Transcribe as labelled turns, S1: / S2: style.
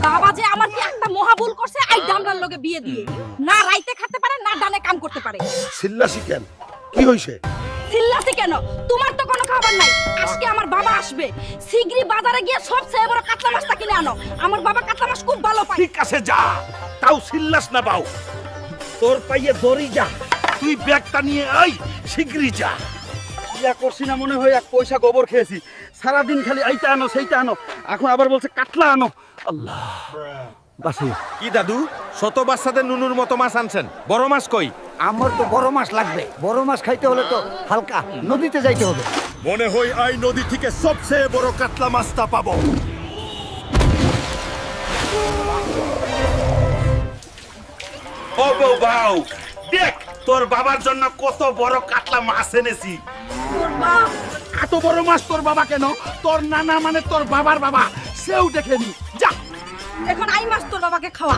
S1: বাবা যে আমার কি একটা মহা ভুল করছে আই ডামরার লগে বিয়ে দিয়ে। না রাইতে খেতে পারে না ডানে কাম করতে পারে।
S2: চিল্লাসি কেন? কি হইছে?
S1: চিল্লাছি কেন? তোমার তো কোনো খাবার নাই। আজকে আমার বাবা আসবে। শিগগিরই বাজারে গিয়ে সব চেয়ে বড় কাতলা মাছটা কিনে আনো। আমার বাবা কাতলা মাছ খুব ভালো পায়।
S2: ঠিক আছে যা। তাও চিল্লাস না বাউ। তোর পাইয়ে দড়ি যা। তুই ব্যাগটা নিয়ে আই শিগগিরই যা।
S3: ইয়া করছি না মনে হয় এক পয়সা গোবর খেয়েছি। সারাদিন খালি এইটা আনো সেইটা আনো। এখন আবার বলছে কাতলা আনো। আল্লাহ। বাসি।
S4: কি দাদু? শত বাচ্চাদের নুনুর মতো মাছ আনছেন। বড় মাছ কই?
S5: আমার তো বড় মাছ লাগবে। বড় মাছ খাইতে হলে তো হালকা নদীতে যাইতে হবে।
S2: মনে হয় আই নদী থেকে সবচেয়ে বড় কাতলা মাছটা পাবো। ও বউ বাউ দেখ তোর বাবার জন্য কত বড় কাতলা মাছ এনেছি। এত বড় মাছ তোর বাবা কেন? তোর নানা মানে তোর বাবার বাবা সেও দেখেনি যা।
S1: এখন আই মাছ তোর বাবাকে খাওয়া।